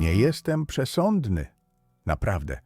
Nie jestem przesądny. Naprawdę,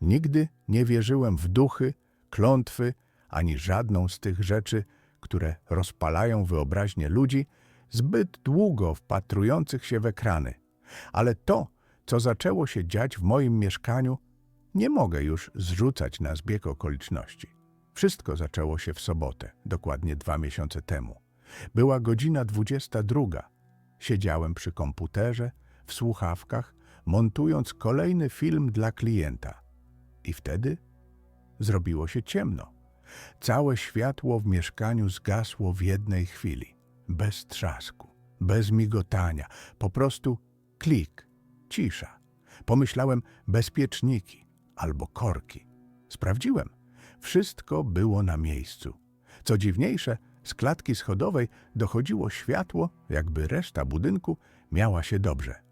nigdy nie wierzyłem w duchy, klątwy, ani żadną z tych rzeczy, które rozpalają wyobraźnię ludzi zbyt długo wpatrujących się w ekrany. Ale to, co zaczęło się dziać w moim mieszkaniu, nie mogę już zrzucać na zbieg okoliczności. Wszystko zaczęło się w sobotę, dokładnie dwa miesiące temu. Była godzina 22. Siedziałem przy komputerze, w słuchawkach, montując kolejny film dla klienta. I wtedy zrobiło się ciemno. Całe światło w mieszkaniu zgasło w jednej chwili. Bez trzasku, bez migotania, po prostu klik, cisza. Pomyślałem bezpieczniki albo korki. Sprawdziłem. Wszystko było na miejscu. Co dziwniejsze, z klatki schodowej dochodziło światło, jakby reszta budynku miała się dobrze.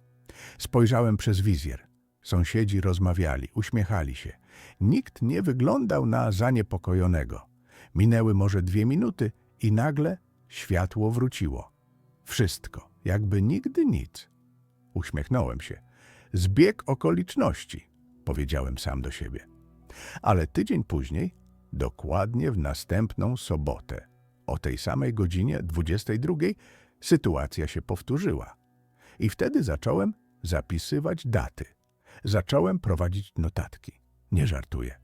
Spojrzałem przez wizjer. Sąsiedzi rozmawiali, uśmiechali się. Nikt nie wyglądał na zaniepokojonego. Minęły może dwie minuty i nagle światło wróciło. Wszystko, jakby nigdy nic. Uśmiechnąłem się. Zbieg okoliczności, powiedziałem sam do siebie. Ale tydzień później, dokładnie w następną sobotę, o tej samej godzinie 22, sytuacja się powtórzyła. I wtedy zacząłem zapisywać daty. Zacząłem prowadzić notatki. Nie żartuję.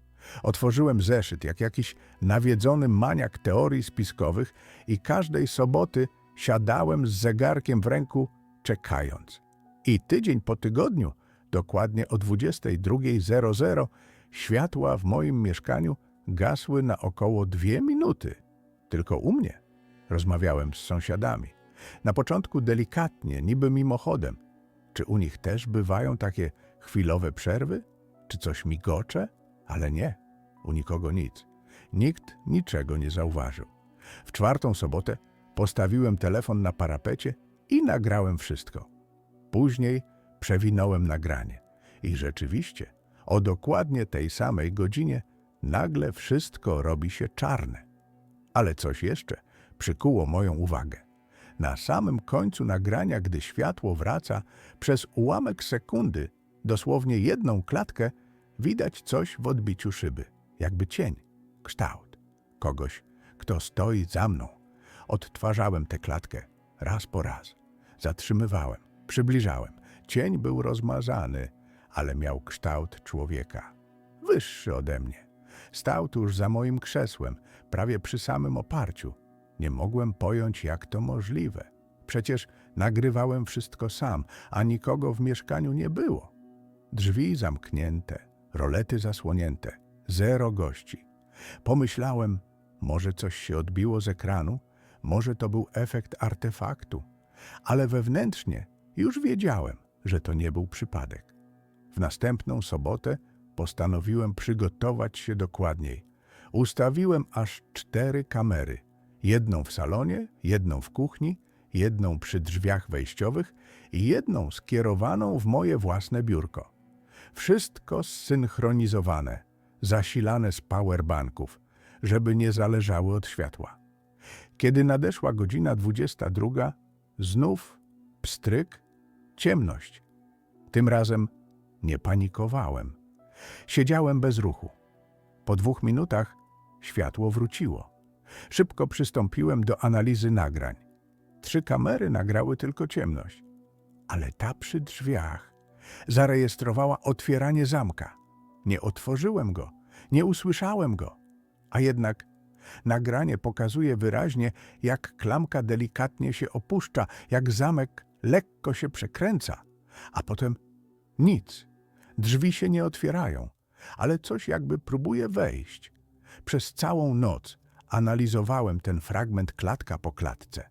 Otworzyłem zeszyt jak jakiś nawiedzony maniak teorii spiskowych i każdej soboty siadałem z zegarkiem w ręku, czekając. I tydzień po tygodniu, dokładnie o 22.00, światła w moim mieszkaniu gasły na około dwie minuty. Tylko u mnie. Rozmawiałem z sąsiadami. Na początku delikatnie, niby mimochodem. Czy u nich też bywają takie chwilowe przerwy? Czy coś migocze? Ale nie, u nikogo nic. Nikt niczego nie zauważył. W czwartą sobotę postawiłem telefon na parapecie i nagrałem wszystko. Później przewinąłem nagranie. I rzeczywiście, o dokładnie tej samej godzinie nagle wszystko robi się czarne. Ale coś jeszcze przykuło moją uwagę. Na samym końcu nagrania, gdy światło wraca, przez ułamek sekundy, dosłownie jedną klatkę, widać coś w odbiciu szyby, jakby cień, kształt, kogoś, kto stoi za mną. Odtwarzałem tę klatkę raz po raz. Zatrzymywałem, przybliżałem. Cień był rozmazany, ale miał kształt człowieka. Wyższy ode mnie. Stał tuż za moim krzesłem, prawie przy samym oparciu. Nie mogłem pojąć, jak to możliwe. Przecież nagrywałem wszystko sam, a nikogo w mieszkaniu nie było. Drzwi zamknięte, rolety zasłonięte, zero gości. Pomyślałem, może coś się odbiło z ekranu, może to był efekt artefaktu, ale wewnętrznie już wiedziałem, że to nie był przypadek. W następną sobotę postanowiłem przygotować się dokładniej. Ustawiłem aż cztery kamery. Jedną w salonie, jedną w kuchni, jedną przy drzwiach wejściowych i jedną skierowaną w moje własne biurko. Wszystko zsynchronizowane, zasilane z powerbanków, żeby nie zależały od światła. Kiedy nadeszła godzina 22, znów pstryk, ciemność. Tym razem nie panikowałem. Siedziałem bez ruchu. Po dwóch minutach światło wróciło. Szybko przystąpiłem do analizy nagrań. Trzy kamery nagrały tylko ciemność, ale ta przy drzwiach zarejestrowała otwieranie zamka. Nie otworzyłem go, nie usłyszałem go, a jednak nagranie pokazuje wyraźnie, jak klamka delikatnie się opuszcza, jak zamek lekko się przekręca, a potem nic. Drzwi się nie otwierają, ale coś jakby próbuje wejść. Przez całą noc analizowałem ten fragment klatka po klatce.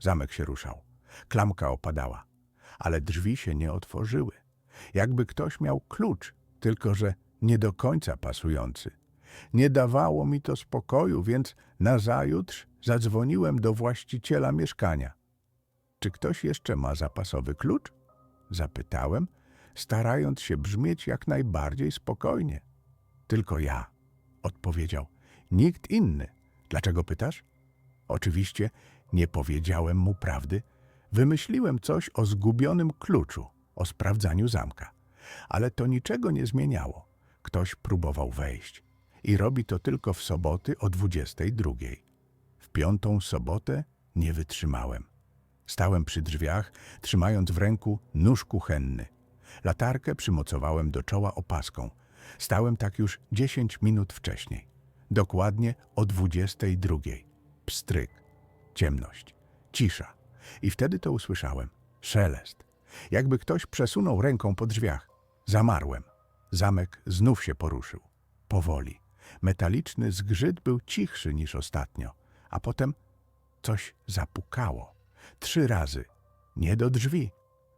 Zamek się ruszał, klamka opadała, ale drzwi się nie otworzyły. Jakby ktoś miał klucz, tylko że nie do końca pasujący. Nie dawało mi to spokoju, więc nazajutrz zadzwoniłem do właściciela mieszkania. Czy ktoś jeszcze ma zapasowy klucz? Zapytałem, starając się brzmieć jak najbardziej spokojnie. Tylko ja, odpowiedział. Nikt inny. Dlaczego pytasz? Oczywiście nie powiedziałem mu prawdy. Wymyśliłem coś o zgubionym kluczu. o sprawdzaniu zamka. Ale to niczego nie zmieniało. Ktoś próbował wejść. I robi to tylko w soboty o 22. W piątą sobotę nie wytrzymałem. Stałem przy drzwiach, trzymając w ręku nóż kuchenny. Latarkę przymocowałem do czoła opaską. Stałem tak już 10 minut wcześniej. Dokładnie o 22. Pstryk. Ciemność. Cisza. I wtedy to usłyszałem. Szelest. Jakby ktoś przesunął ręką po drzwiach. Zamarłem. Zamek znów się poruszył. Powoli. Metaliczny zgrzyt był cichszy niż ostatnio. A potem coś zapukało. Trzy razy. Nie do drzwi,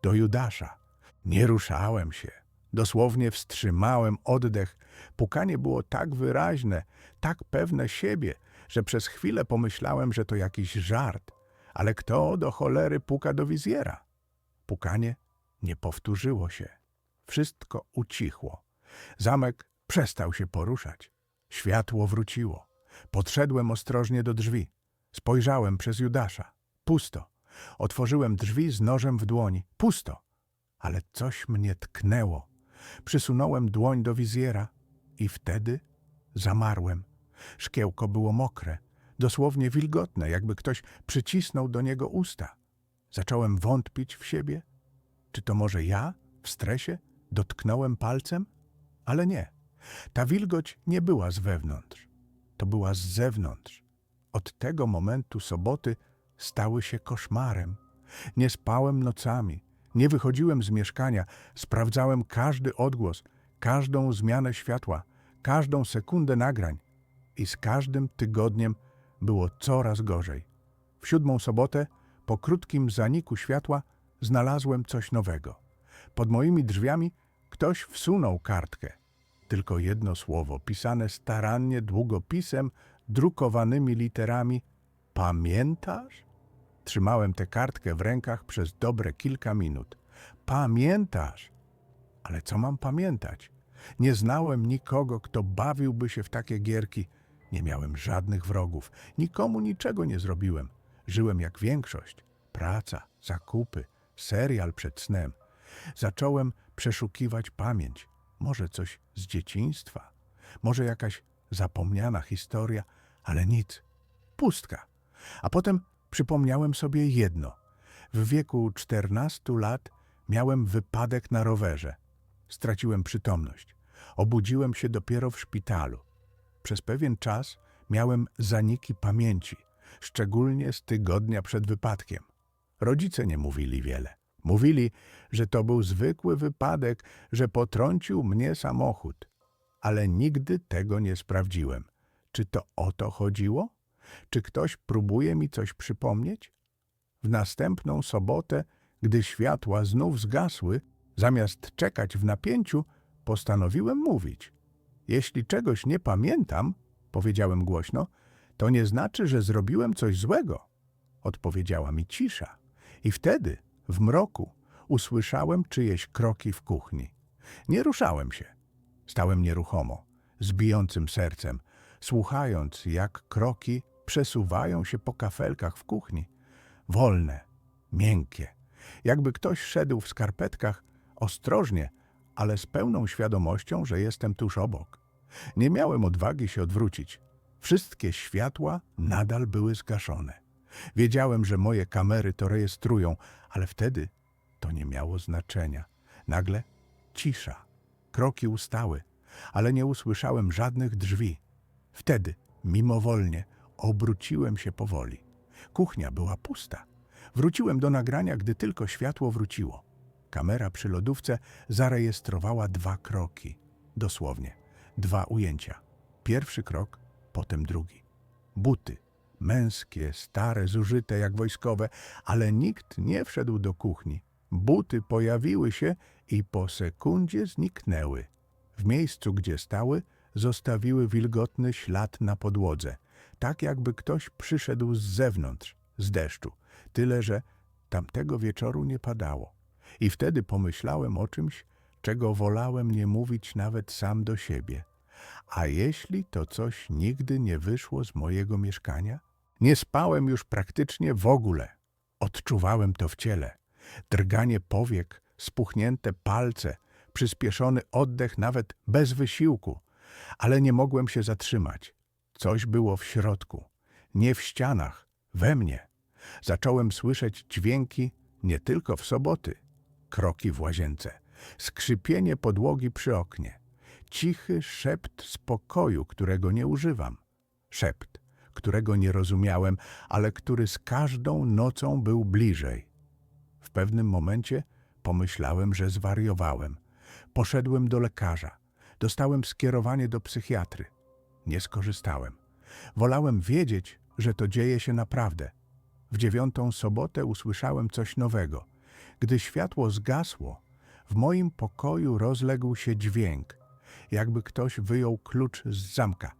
do Judasza. Nie ruszałem się. Dosłownie wstrzymałem oddech. Pukanie było tak wyraźne, tak pewne siebie, że przez chwilę pomyślałem, że to jakiś żart. Ale kto do cholery puka do wizjera? Pukanie nie powtórzyło się. Wszystko ucichło. Zamek przestał się poruszać. Światło wróciło. Podszedłem ostrożnie do drzwi. Spojrzałem przez Judasza. Pusto. Otworzyłem drzwi z nożem w dłoni. Pusto. Ale coś mnie tknęło. Przysunąłem dłoń do wizjera i wtedy zamarłem. Szkiełko było mokre, dosłownie wilgotne, jakby ktoś przycisnął do niego usta. Zacząłem wątpić w siebie. Czy to może ja, w stresie, dotknąłem palcem? Ale nie. Ta wilgoć nie była z wewnątrz. To była z zewnątrz. Od tego momentu soboty stały się koszmarem. Nie spałem nocami, nie wychodziłem z mieszkania, sprawdzałem każdy odgłos, każdą zmianę światła, każdą sekundę nagrań i z każdym tygodniem było coraz gorzej. W siódmą sobotę, po krótkim zaniku światła, znalazłem coś nowego. Pod moimi drzwiami ktoś wsunął kartkę. Tylko jedno słowo, pisane starannie długopisem, drukowanymi literami. Pamiętasz? Trzymałem tę kartkę w rękach przez dobre kilka minut. Pamiętasz? Ale co mam pamiętać? Nie znałem nikogo, kto bawiłby się w takie gierki. Nie miałem żadnych wrogów. Nikomu niczego nie zrobiłem. Żyłem jak większość. Praca, zakupy, serial przed snem. Zacząłem przeszukiwać pamięć. Może coś z dzieciństwa, może jakaś zapomniana historia, ale nic. Pustka. A potem przypomniałem sobie jedno. W wieku 14 lat miałem wypadek na rowerze. Straciłem przytomność. Obudziłem się dopiero w szpitalu. Przez pewien czas miałem zaniki pamięci, szczególnie z tygodnia przed wypadkiem. Rodzice nie mówili wiele. Mówili, że to był zwykły wypadek, że potrącił mnie samochód. Ale nigdy tego nie sprawdziłem. Czy to o to chodziło? Czy ktoś próbuje mi coś przypomnieć? W następną sobotę, gdy światła znów zgasły, zamiast czekać w napięciu, postanowiłem mówić. Jeśli czegoś nie pamiętam, powiedziałem głośno, to nie znaczy, że zrobiłem coś złego. Odpowiedziała mi cisza. I wtedy, w mroku, usłyszałem czyjeś kroki w kuchni. Nie ruszałem się. Stałem nieruchomo, z bijącym sercem, słuchając, jak kroki przesuwają się po kafelkach w kuchni. Wolne, miękkie, jakby ktoś szedł w skarpetkach, ostrożnie, ale z pełną świadomością, że jestem tuż obok. Nie miałem odwagi się odwrócić. Wszystkie światła nadal były zgaszone. Wiedziałem, że moje kamery to rejestrują, ale wtedy to nie miało znaczenia. Nagle cisza. Kroki ustały, ale nie usłyszałem żadnych drzwi. Wtedy, mimowolnie, obróciłem się powoli. Kuchnia była pusta. Wróciłem do nagrania, gdy tylko światło wróciło. Kamera przy lodówce zarejestrowała dwa kroki. Dosłownie. Dwa ujęcia. Pierwszy krok, potem drugi. Buty. Męskie, stare, zużyte jak wojskowe, ale nikt nie wszedł do kuchni. Buty pojawiły się i po sekundzie zniknęły. W miejscu, gdzie stały, zostawiły wilgotny ślad na podłodze, tak jakby ktoś przyszedł z zewnątrz, z deszczu. Tyle, że tamtego wieczoru nie padało. I wtedy pomyślałem o czymś, czego wolałem nie mówić nawet sam do siebie. A jeśli to coś nigdy nie wyszło z mojego mieszkania? Nie spałem już praktycznie w ogóle. Odczuwałem to w ciele. Drganie powiek spuchnięte palce, przyspieszony oddech nawet bez wysiłku, ale nie mogłem się zatrzymać. Coś było w środku, nie w ścianach, we mnie. Zacząłem słyszeć dźwięki nie tylko w soboty, kroki w łazience, skrzypienie podłogi przy oknie, cichy szept spokoju, którego nie używam. Szept, którego nie rozumiałem, ale który z każdą nocą był bliżej. W pewnym momencie pomyślałem, że zwariowałem. Poszedłem do lekarza. Dostałem skierowanie do psychiatry. Nie skorzystałem. Wolałem wiedzieć, że to dzieje się naprawdę. W dziewiątą sobotę usłyszałem coś nowego. Gdy światło zgasło, w moim pokoju rozległ się dźwięk, jakby ktoś wyjął klucz z zamka.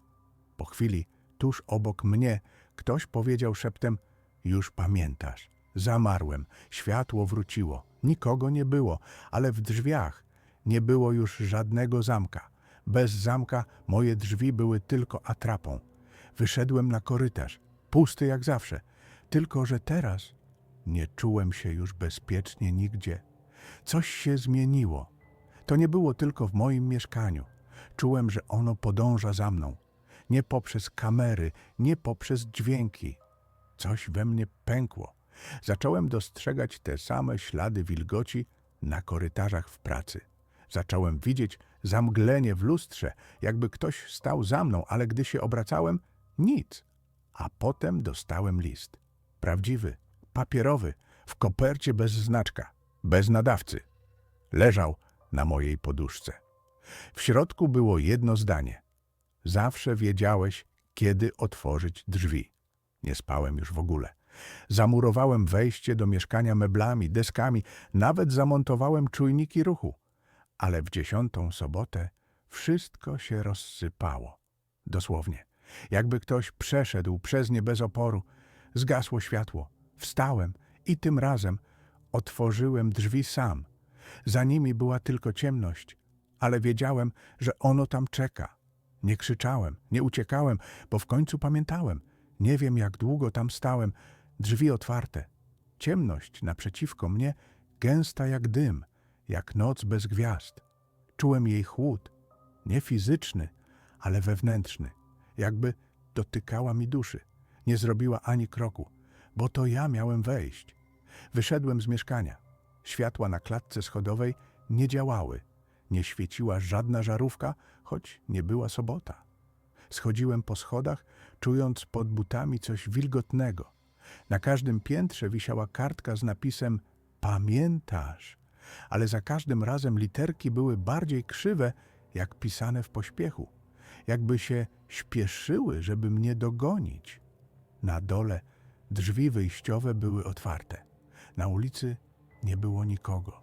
Po chwili, tuż obok mnie, ktoś powiedział szeptem: Już pamiętasz. Zamarłem, światło wróciło, nikogo nie było, ale w drzwiach nie było już żadnego zamka. Bez zamka moje drzwi były tylko atrapą. Wyszedłem na korytarz, pusty jak zawsze, tylko że teraz nie czułem się już bezpiecznie nigdzie. Coś się zmieniło. To nie było tylko w moim mieszkaniu. Czułem, że ono podąża za mną. Nie poprzez kamery, nie poprzez dźwięki. Coś we mnie pękło. Zacząłem dostrzegać te same ślady wilgoci na korytarzach w pracy. Zacząłem widzieć zamglenie w lustrze, jakby ktoś stał za mną, ale gdy się obracałem, nic. A potem dostałem list. Prawdziwy, papierowy, w kopercie bez znaczka, bez nadawcy. Leżał na mojej poduszce. W środku było jedno zdanie. Zawsze wiedziałeś, kiedy otworzyć drzwi. Nie spałem już w ogóle. Zamurowałem wejście do mieszkania meblami, deskami, nawet zamontowałem czujniki ruchu. Ale w dziesiątą sobotę wszystko się rozsypało. Dosłownie. Jakby ktoś przeszedł przez nie bez oporu. Zgasło światło. Wstałem i tym razem otworzyłem drzwi sam. Za nimi była tylko ciemność, ale wiedziałem, że ono tam czeka. Nie krzyczałem, nie uciekałem, bo w końcu pamiętałem. Nie wiem, jak długo tam stałem. Drzwi otwarte. Ciemność naprzeciwko mnie, gęsta jak dym, jak noc bez gwiazd. Czułem jej chłód, nie fizyczny, ale wewnętrzny, jakby dotykała mi duszy. Nie zrobiła ani kroku, bo to ja miałem wejść. Wyszedłem z mieszkania. Światła na klatce schodowej nie działały. Nie świeciła żadna żarówka, choć nie była sobota. Schodziłem po schodach, czując pod butami coś wilgotnego. Na każdym piętrze wisiała kartka z napisem Pamiętasz, ale za każdym razem literki były bardziej krzywe, jak pisane w pośpiechu, jakby się śpieszyły, żeby mnie dogonić. Na dole drzwi wyjściowe były otwarte. Na ulicy nie było nikogo,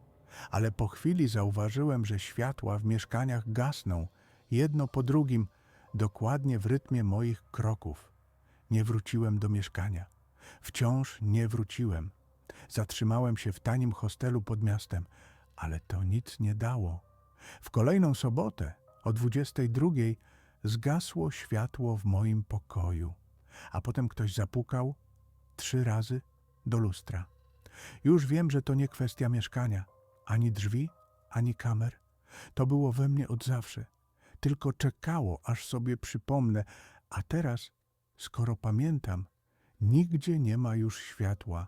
ale po chwili zauważyłem, że światła w mieszkaniach gasną, jedno po drugim, dokładnie w rytmie moich kroków. Nie wróciłem do mieszkania. Wciąż nie wróciłem. Zatrzymałem się w tanim hostelu pod miastem, ale to nic nie dało. W kolejną sobotę o 22 zgasło światło w moim pokoju, a potem ktoś zapukał trzy razy do lustra. Już wiem, że to nie kwestia mieszkania, ani drzwi, ani kamer. To było we mnie od zawsze. Tylko czekało, aż sobie przypomnę, a teraz, skoro pamiętam, nigdzie nie ma już światła